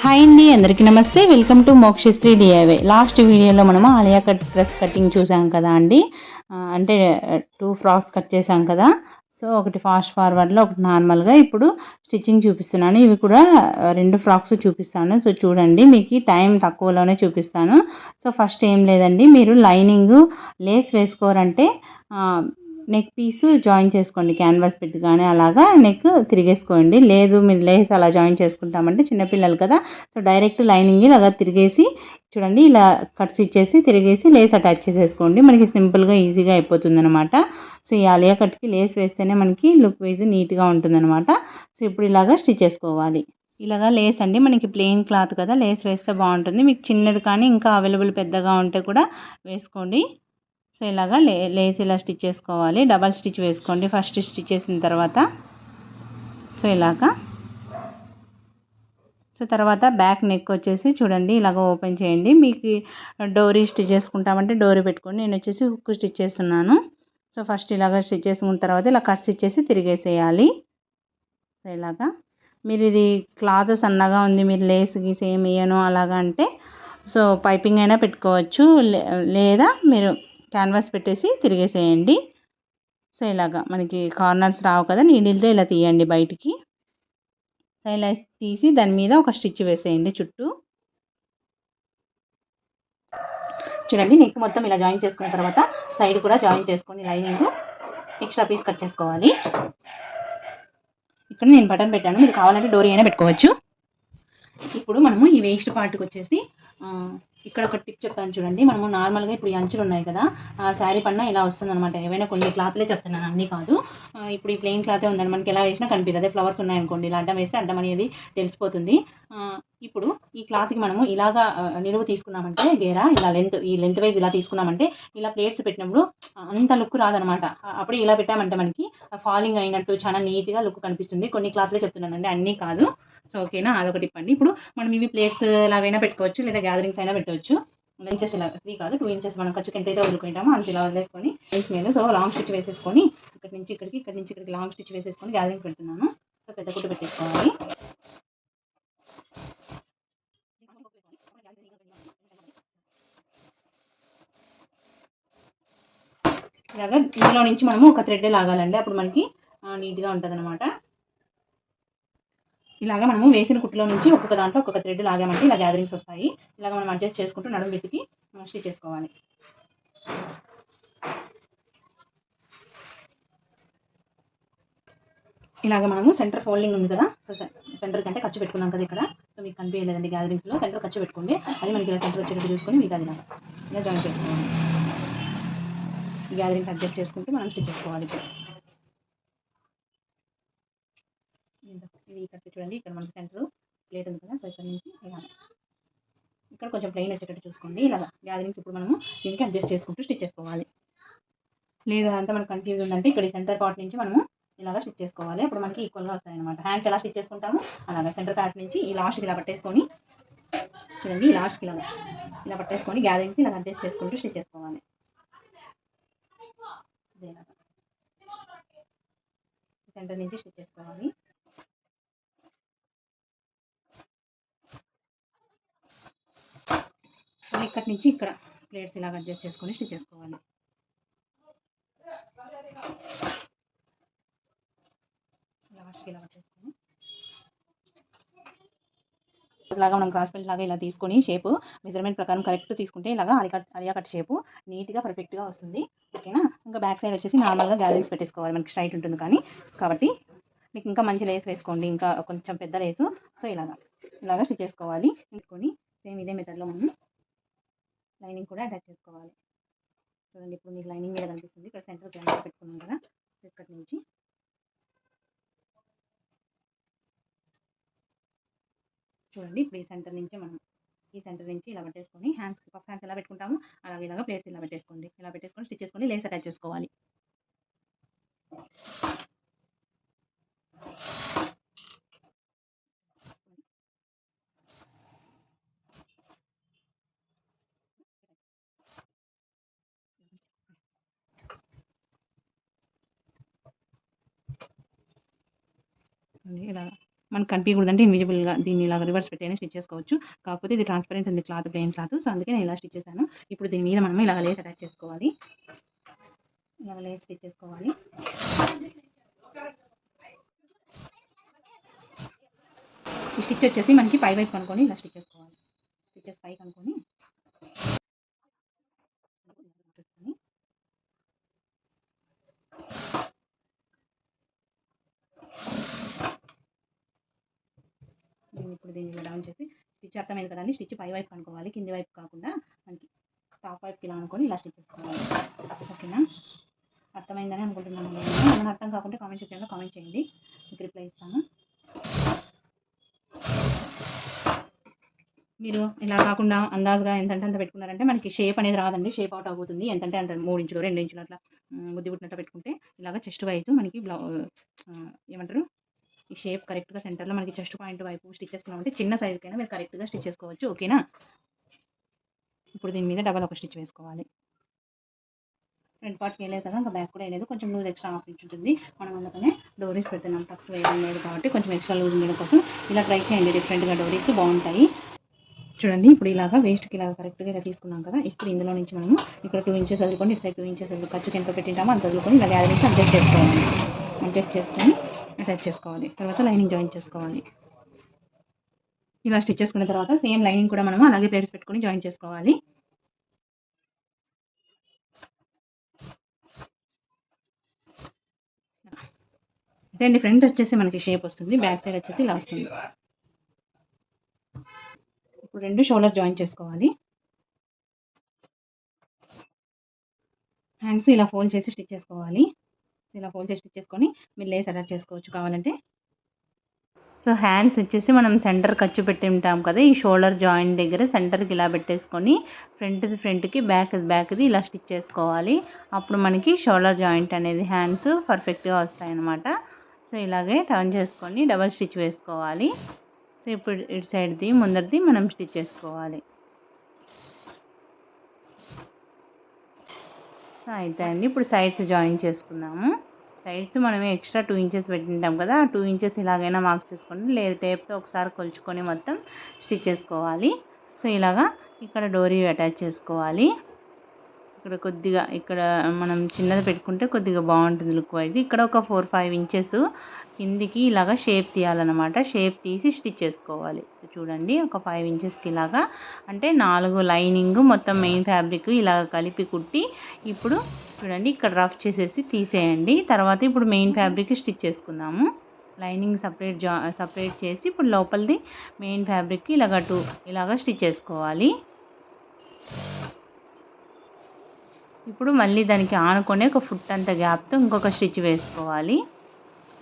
Hi అండి అందరికీ నమస్తే. Welcome to Mokshasri DIY last వీడియోలో మనము ఆలియా కట్ డ్రెస్ కటింగ్ చూసాం కదా అండి. అంటే టూ ఫ్రాక్స్ కట్ చేసాం కదా. సో ఒకటి ఫాస్ట్ ఫార్వర్డ్లో ఒకటి నార్మల్గా. ఇప్పుడు స్టిచ్చింగ్ చూపిస్తున్నాను. ఇవి కూడా రెండు ఫ్రాక్స్ చూపిస్తాను. సో చూడండి మీకు టైం తక్కువలోనే చూపిస్తాను. సో ఫస్ట్ ఏం లేదండి. మీరు లైనింగ్ లేస్ వేసుకోరంటే నెక్ పీస్ జాయిన్ చేసుకోండి క్యాన్వాస్ పెట్టి కానీ అలాగా నెక్ తిరిగేసుకోండి. లేదు మీరు లేస్ అలా జాయిన్ చేసుకుంటామంటే చిన్నపిల్లలు కదా సో డైరెక్ట్ లైనింగ్ ఇలాగా తిరిగేసి చూడండి ఇలా కట్స్ ఇచ్చేసి తిరిగేసి లేస్ అటాచ్ చేసేసుకోండి. మనకి సింపుల్గా ఈజీగా అయిపోతుంది అనమాట సో ఈ అలియా కట్కి లేస్ వేస్తేనే మనకి లుక్ వైజ్ నీట్గా ఉంటుందన్నమాట. సో ఇప్పుడు ఇలాగా స్టిచ్ చేసుకోవాలి. ఇలాగా లేస్ అండి మనకి ప్లెయిన్ క్లాత్ కదా లేస్ వేస్తే బాగుంటుంది. మీకు చిన్నది కానీ ఇంకా అవైలబుల్ పెద్దగా ఉంటే కూడా వేసుకోండి. సో ఇలాగా లే లేస్ ఇలా స్టిచ్ చేసుకోవాలి. డబల్ స్టిచ్ వేసుకోండి. ఫస్ట్ స్టిచ్ చేసిన తర్వాత. సో ఇలాగా. సో తర్వాత బ్యాక్ నెక్ వచ్చేసి చూడండి ఇలాగ ఓపెన్ చేయండి. మీకు డోరీ స్టిచ్ చేసుకుంటామంటే డోరీ పెట్టుకోండి నేను వచ్చేసి హుక్ స్టిచ్ చేస్తున్నాను. సో ఫస్ట్ ఇలాగ స్టిచ్ చేసుకున్న తర్వాత ఇలా కట్స్ ఇచ్చేసి తిరిగేసేయాలి. సో ఇలాగా. మీరు ఇది క్లాత్ సన్నగా ఉంది మీరు లేస్ గీసి ఏమి వేయను అలాగా అంటే సో పైపింగ్ అయినా పెట్టుకోవచ్చు. లే- లేదా మీరు క్యాన్వాస్ పెట్టేసి తిరిగేసేయండి. సో ఇలాగా మనకి కార్నర్స్ రావు కదా నీడిల్తో ఇలా తీయండి బయటికి. సో ఇలా తీసి దాని మీద ఒక స్టిచ్ వేసేయండి చుట్టూ. చూడండి నెక్ మొత్తం ఇలా జాయిన్ చేసుకున్న తర్వాత సైడ్ కూడా జాయిన్ చేసుకొని లైనింగ్. ఎక్స్ట్రా పీస్ కట్ చేసుకోవాలి. ఇక్కడ నేను బటన్ పెట్టాను. మీరు కావాలంటే డోరీ అయినా పెట్టుకోవచ్చు. ఇప్పుడు మనము ఈ వేస్ట్ పార్ట్కి వచ్చేసి ఇక్కడ ఒక టిప్ చెప్తాను చూడండి. మనము నార్మల్గా ఇప్పుడు ఈ అంచులు ఉన్నాయి కదా ఆ శారీ పన్న ఇలా వస్తుంది అనమాట ఏవైనా కొన్ని క్లాత్లే చెప్తున్నాను అన్నీ కాదు. ఇప్పుడు ఈ ప్లెయిన్ క్లాతే ఉందని మనకి ఎలా వేసినా కనిపిస్తుంది అదే ఫ్లవర్స్ ఉన్నాయనుకోండి ఇలా అడ్డం వేస్తే అడ్డం అనేది తెలిసిపోతుంది. ఇప్పుడు ఈ క్లాత్కి మనము ఇలాగా నిలువు తీసుకున్నామంటే గేరా ఇలా లెంత్ ఈ లెంత్ వైజ్ ఇలా తీసుకున్నామంటే ఇలా ప్లేట్స్ పెట్టినప్పుడు అంత లుక్ రాదనమాట అప్పుడే అప్పుడు ఇలా పెట్టామంటే మనకి ఫాలింగ్ అయినట్టు చాలా నీట్గా లుక్ కనిపిస్తుంది. కొన్ని క్లాత్లే చెప్తున్నానండి అన్నీ కాదు. సో ఓకేనా అదొకటి ఇప్పండి ఇప్పుడు మనం ఇవి ప్లేట్స్ లాగైనా పెట్టుకోవచ్చు లేదా గ్యాదరింగ్స్ అయినా పెట్టవచ్చు. ఇంచెస్ ఇలా త్రీ కాదు టూ ఇంచెస్ మనం ఖర్చుకి ఎంతైతే వదులుకుంటామో అంత ఇలా వదిలేసుకొని లైన్స్ మీద సో లాంగ్ స్టిచ్ వేసేసుకొని ఇక్కడ నుంచి ఇక్కడికి ఇక్కడ నుంచి ఇక్కడికి లాంగ్ స్టిచ్ వేసేసుకొని గ్యాదరింగ్స్ పెడుతున్నాను. సో పెద్ద కుట్టు పెట్టేసుకోవాలి. ఇలాగా ఇందులో నుంచి మనము ఒక థ్రెడ్ లాగాలండి. అప్పుడు మనకి నీట్గా ఉంటుంది అనమాట ఇలాగా మనము వేసిన కుట్టులో నుంచి ఒక్కొక్క దాంట్లో ఒక్కొక్క థ్రెడ్ లాగామంటే ఇలా గ్యాదరింగ్స్ వస్తాయి. ఇలాగ మనం అడ్జస్ట్ చేసుకుంటూ నడుము పెట్టుకి స్టిచ్ చేసుకోవాలి. ఇలాగ మనము సెంటర్ ఫోల్డింగ్ ఉంది కదా సో సెంటర్ కంటే ఖర్చు పెట్టుకున్నాం కదా ఇక్కడ. సో మీకు కనిపించలేదండి గ్యాదరింగ్స్లో సెంటర్ ఖర్చు పెట్టుకోండి. అది మనకి ఇలా సెంటర్ వచ్చేటట్టు చూసుకొని మీకు అది ఇలా జాయిన్ చేసుకోవాలి. గ్యాదరింగ్స్ అడ్జస్ట్ చేసుకుంటూ మనం స్టిచ్ చేసుకోవాలి ఇప్పుడు. ఇది ఇక్కడ చూడండి ఇక్కడ మనకి సెంటర్ ప్లేట్ ఉంది కదా సో ఇక్కడ నుంచి ఇలా. ఇక్కడ కొంచెం ప్లెయిన్ వచ్చేటట్టు చూసుకోండి. ఇలా గ్యాదరింగ్స్ ఇప్పుడు మనము దీనికి అడ్జస్ట్ చేసుకుంటూ స్టిచ్ చేసుకోవాలి. లేదు అంతా మనకు కన్ఫ్యూజ్ ఉందంటే ఇక్కడ ఈ సెంటర్ పార్ట్ నుంచి మనము ఇలాగా స్టిచ్ చేసుకోవాలి. అప్పుడు మనకి ఈక్వల్గా వస్తాయి అనమాట హ్యాండ్స్ ఎలా స్టిచ్ చేసుకుంటాము? అలాగా సెంటర్ పార్ట్ నుంచి ఈ లాస్ట్కి ఇలా పట్టేసుకొని చూడండి ఈ లాస్ట్కి ఇలా ఇలా పట్టేసుకొని గ్యాదరింగ్స్ ఇలా అడ్జస్ట్ చేసుకుంటూ స్టిచ్ చేసుకోవాలి. సెంటర్ నుంచి స్టిచ్ చేసుకోవాలి. ఇక్కడి నుంచి ఇక్కడ ప్లేట్స్ ఇలాగ అడ్జస్ట్ చేసుకొని స్టిచ్ చేసుకోవాలి. ఇలాగా మనం క్రాస్ బెల్ట్ లాగా ఇలా తీసుకొని షేప్ మెజర్మెంట్ ప్రకారం కరెక్ట్ తీసుకుంటే ఇలాగా అలికట్ అలియాకట్ షేపు నీట్గా పర్ఫెక్ట్గా వస్తుంది. ఓకేనా? ఇంకా బ్యాక్ సైడ్ వచ్చేసి నార్మల్గా గ్యాదరింగ్స్ పెట్టేసుకోవాలి. మనకి స్ట్రైట్ ఉంటుంది కానీ. కాబట్టి మీకు ఇంకా మంచి లేస్ వేసుకోండి. ఇంకా కొంచెం పెద్ద లేసు సో ఇలాగా. ఇలాగా స్టిచ్ చేసుకోవాలి. పెట్టుకొని సేమ్ ఇదే మెథడ్లో మనం లైనింగ్ కూడా అటాచ్ చేసుకోవాలి. చూడండి ఇప్పుడు మీకు లైనింగ్ మీద కనిపిస్తుంది. ఇక్కడ సెంటర్ క్యాన్ పెట్టుకున్నాం కదా ఇక్కడ నుంచి. చూడండి ఇప్పుడు ఈ సెంటర్ నుంచి మనం ఈ సెంటర్ నుంచి ఇలా పెట్టేసుకొని హ్యాండ్స్ పఫ్ హ్యాండ్స్ ఎలా పెట్టుకుంటాము అలాగే ఇలాగా ప్లేట్స్ ఇలా పెట్టేసుకోండి. ఇలా పెట్టేసుకొని స్టిచ్ చేసుకొని లేస్ అటాచ్ చేసుకోవాలి ఇలా మనకు కనిపించకూడదంటే ఇన్విజిబుల్గా దీన్ని ఇలా రివర్స్ పెట్టైనా స్టిచ్ చేసుకోవచ్చు. కాకపోతే ఇది ట్రాన్స్పరెంట్ ఉంది క్లాత్ ప్లెయిన్ క్లాత్ సో అందుకే నేను ఇలా స్టిచ్ చేశాను. ఇప్పుడు దీని మీద మనం ఇలా లేస్ అటాచ్ చేసుకోవాలి. ఇలా లేస్ స్టిచ్ చేసుకోవాలి. ఈ స్టిచ్ వచ్చేసి మనకి పై వైపు కనుక్కొని ఇలా స్టిచ్ చేసుకోవాలి. స్టిచ్చెస్ పైకి అనుకొని దీన్ని ఇప్పుడు దీన్ని ఇలా డౌన్ చేసి స్టిచ్ అర్థమైంది కదండి స్టిచ్ పై వైపు అనుకోవాలి కింది వైపు కాకుండా మనకి టాప్ వైపుకి ఇలా అనుకొని ఇలా స్టిచ్ చేసుకోవాలి. ఓకేనా అర్థమైందని అనుకుంటున్నాను ఏమైనా అర్థం కాకుండా కామెంట్ సెక్షన్లో కామెంట్ చేయండి. మీకు రిప్లై ఇస్తాను. మీరు ఇలా కాకుండా అందాజుగా ఎంతంటే అంత పెట్టుకున్నారంటే మనకి షేప్ అనేది రాదండి. షేప్ అవుట్ అవుతుంది ఎంతంటే అంత మూడు ఇంచులు రెండు ఇంచులు అట్లా బుద్ధి పుట్టినట్టు పెట్టుకుంటే ఇలాగ చెస్ట్ వైజ్ మనకి బ్లౌ ఏమంటారు? ఈ షేప్ కరెక్ట్గా సెంటర్లో మనకి చెస్ట్ పాయింట్ వైపు స్టిచ్ చేసుకున్నామంటే చిన్న సైజుకైనా మీరు కరెక్ట్గా స్టిచ్ చేసుకోవచ్చు ఓకేనా ఇప్పుడు దీని మీద డబల్ ఒక స్టిచ్ వేసుకోవాలి. ఫ్రంట్ పార్ట్ వేయలేదు కదా ఇంకా బ్యాక్ కూడా వేయలేదు కొంచెం లూజ్ ఎక్స్ట్రా హాఫ్ ఇంచ్ ఉంటుంది. మనం అందుకనే డోరీస్ పెడుతున్నాం. టక్స్ వేయడం లేదు కాబట్టి కొంచెం ఎక్స్ట్రా లూజ్ ఉండడం కోసం. ఇలా ట్రై చేయండి. డిఫరెంట్గా డోరీస్ బాగుంటాయి. చూడండి ఇప్పుడు ఇలాగా వేస్ట్కి ఇలాగ కరెక్ట్గా ఇలా తీసుకున్నాం కదా. ఇప్పుడు ఇందులో నుంచి మనము ఇక్కడ టూ ఇంచెస్ వదులుకొని ఇటు సైడ్ టూ ఇంచెస్ ఖర్చుకి ఎంత పెట్టింటామో అంత వదులుకొని ఇలా గ్యాదర్ నుంచి అడ్జస్ట్ చేసుకోవాలి. అడ్జస్ట్ చేసుకొని అటాచ్ చేసుకోవాలి. తర్వాత లైనింగ్ జాయిన్ చేసుకోవాలి. ఇలా స్టిచ్ చేసుకున్న తర్వాత సేమ్ లైనింగ్ కూడా మనము అలాగే ప్లేట్స్ పెట్టుకొని జాయిన్ చేసుకోవాలి. అండి ఫ్రంట్ వచ్చేసి మనకి షేప్ వస్తుంది బ్యాక్ సైడ్ వచ్చేసి ఇలా వస్తుంది. ఇప్పుడు రెండు షోల్డర్ జాయిన్ చేసుకోవాలి. హ్యాండ్స్ ఇలా ఫోల్డ్ చేసి స్టిచ్ చేసుకోవాలి. ఇలా ఫోల్డ్ చేసి స్టిచ్ చేసుకొని మీరు లేస్ అటాచ్ చేసుకోవచ్చు కావాలంటే. సో హ్యాండ్స్ వచ్చేసి మనం సెంటర్ ఖర్చు పెట్టి ఉంటాం కదా ఈ షోల్డర్ జాయింట్ దగ్గర సెంటర్కి ఇలా పెట్టేసుకొని ఫ్రంట్ది ఫ్రంట్కి బ్యాక్ బ్యాక్ది ఇలా స్టిచ్ చేసుకోవాలి. అప్పుడు మనకి షోల్డర్ జాయింట్ అనేది హ్యాండ్స్ పర్ఫెక్ట్గా వస్తాయి అన్నమాట సో ఇలాగే టర్న్ చేసుకొని డబల్ స్టిచ్ వేసుకోవాలి. సో ఇప్పుడు ఇటు సైడ్ది ముందరిది మనం స్టిచ్ చేసుకోవాలి. సో అయితే అండి. ఇప్పుడు సైడ్స్ జాయిన్ చేసుకుందాము. సైడ్స్ మనం ఎక్స్ట్రా టూ ఇంచెస్ పెట్టింటాం కదా. టూ ఇంచెస్ ఇలాగైనా మార్క్ చేసుకోండి. లేదు టేప్తో ఒకసారి కొలుచుకొని మొత్తం స్టిచ్ చేసుకోవాలి. సో ఇలాగా ఇక్కడ డోరీ అటాచ్ చేసుకోవాలి. ఇక్కడ కొద్దిగా ఇక్కడ మనం చిన్నది పెట్టుకుంటే కొద్దిగా బాగుంటుంది లుక్ వైజ్ ఇక్కడ ఒక ఫోర్ ఫైవ్ ఇంచెస్ కిందికి ఇలాగా షేప్ తీయాలన్నమాట. షేప్ తీసి స్టిచ్ చేసుకోవాలి. సో చూడండి ఒక ఫైవ్ ఇంచెస్కి ఇలాగా. అంటే నాలుగు లైనింగ్ మొత్తం మెయిన్ ఫ్యాబ్రిక్ ఇలాగ కలిపి కుట్టి ఇప్పుడు చూడండి ఇక్కడ రఫ్ చేసేసి తీసేయండి. తర్వాత ఇప్పుడు మెయిన్ ఫ్యాబ్రిక్ స్టిచ్ చేసుకుందాము. లైనింగ్ సపరేట్ జా సపరేట్ చేసి ఇప్పుడు లోపలిది మెయిన్ ఫ్యాబ్రిక్ ఇలాగ టూ ఇలాగ స్టిచ్ చేసుకోవాలి. ఇప్పుడు మళ్ళీ దానికి ఆనుకొని ఒక ఫుట్ అంత గ్యాప్తో ఇంకొక స్టిచ్ వేసుకోవాలి.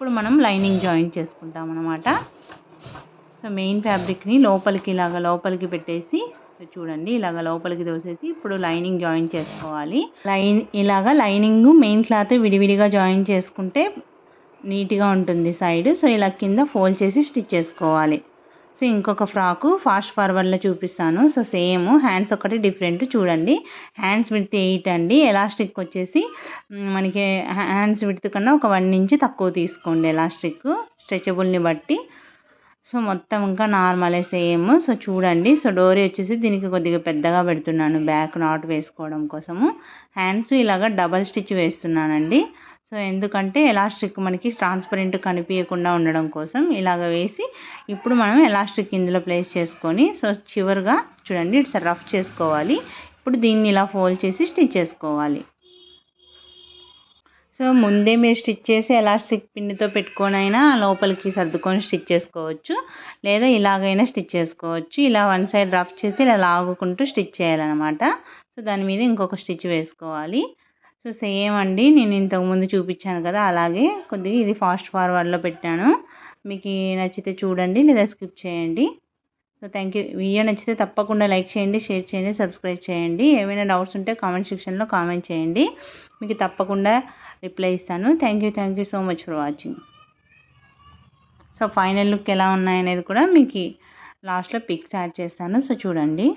ఇప్పుడు మనం లైనింగ్ జాయిన్ చేసుకుంటాం అనమాట సో మెయిన్ ఫ్యాబ్రిక్ని లోపలికి ఇలాగ లోపలికి పెట్టేసి చూడండి ఇలాగ లోపలికి దోసేసి ఇప్పుడు లైనింగ్ జాయిన్ చేసుకోవాలి. లైన్ ఇలాగ లైనింగ్ మెయిన్ క్లాత్ విడివిడిగా జాయిన్ చేసుకుంటే నీట్గా ఉంటుంది సైడ్. సో ఇలా కింద ఫోల్డ్ చేసి స్టిచ్ చేసుకోవాలి. సో ఇంకొక ఫ్రాకు ఫాస్ట్ ఫార్వర్డ్లో చూపిస్తాను. సో సేమ్ హ్యాండ్స్ ఒకటి డిఫరెంట్ చూడండి. హ్యాండ్స్ విడ్త్ ఎయిట్ అండి. ఎలాస్టిక్ వచ్చేసి మనకి హ్యాండ్స్ విడ్త్ కన్నా ఒక వన్ ఇంచ్ తక్కువ తీసుకోండి ఎలాస్టిక్ స్ట్రెచబుల్ని బట్టి. సో మొత్తం ఇంకా నార్మలే సేమ్. సో చూడండి. సో డోరీ వచ్చేసి దీనికి కొద్దిగా పెద్దగా పెడుతున్నాను. బ్యాక్ నాట్ వేసుకోవడం కోసము. హ్యాండ్స్ ఇలాగ డబల్ స్టిచ్ వేస్తున్నానండి. సో ఎందుకంటే ఎలాస్టిక్ మనకి ట్రాన్స్పరెంట్ కనిపించకుండా ఉండడం కోసం ఇలాగ వేసి ఇప్పుడు మనం ఎలాస్టిక్ ఇందులో ప్లేస్ చేసుకొని సో చివరిగా చూడండి ఇట్స్ రఫ్ చేసుకోవాలి. ఇప్పుడు దీన్ని ఇలా ఫోల్డ్ చేసి స్టిచ్ చేసుకోవాలి. సో ముందే మీరు స్టిచ్ చేసి ఎలాస్టిక్ పిన్నితో పెట్టుకొనైనా లోపలికి సర్దుకొని స్టిచ్ చేసుకోవచ్చు. లేదా ఇలాగైనా స్టిచ్ చేసుకోవచ్చు. ఇలా వన్ సైడ్ రఫ్ చేసి ఇలా లాగుకుంటూ స్టిచ్ చేయాలన్నమాట. సో దాని మీద ఇంకొక స్టిచ్ వేసుకోవాలి. సో సేమ్ అండి. నేను ఇంతకుముందు చూపించాను కదా అలాగే కొద్దిగా ఇది ఫాస్ట్ ఫార్వర్డ్లో పెట్టాను. మీకు నచ్చితే చూడండి లేదా స్కిప్ చేయండి. So thank you. వీడియో నచ్చితే తప్పకుండా లైక్ చేయండి షేర్ చేయండి సబ్స్క్రైబ్ చేయండి. ఏమైనా డౌట్స్ ఉంటే కామెంట్ సెక్షన్లో కామెంట్ చేయండి. మీకు తప్పకుండా రిప్లై ఇస్తాను. Thank you thank you so much for watching. So final look ఎలా ఉన్నాయనేది కూడా మీకు లాస్ట్లో పిక్స్ యాడ్ చేస్తాను. సో చూడండి.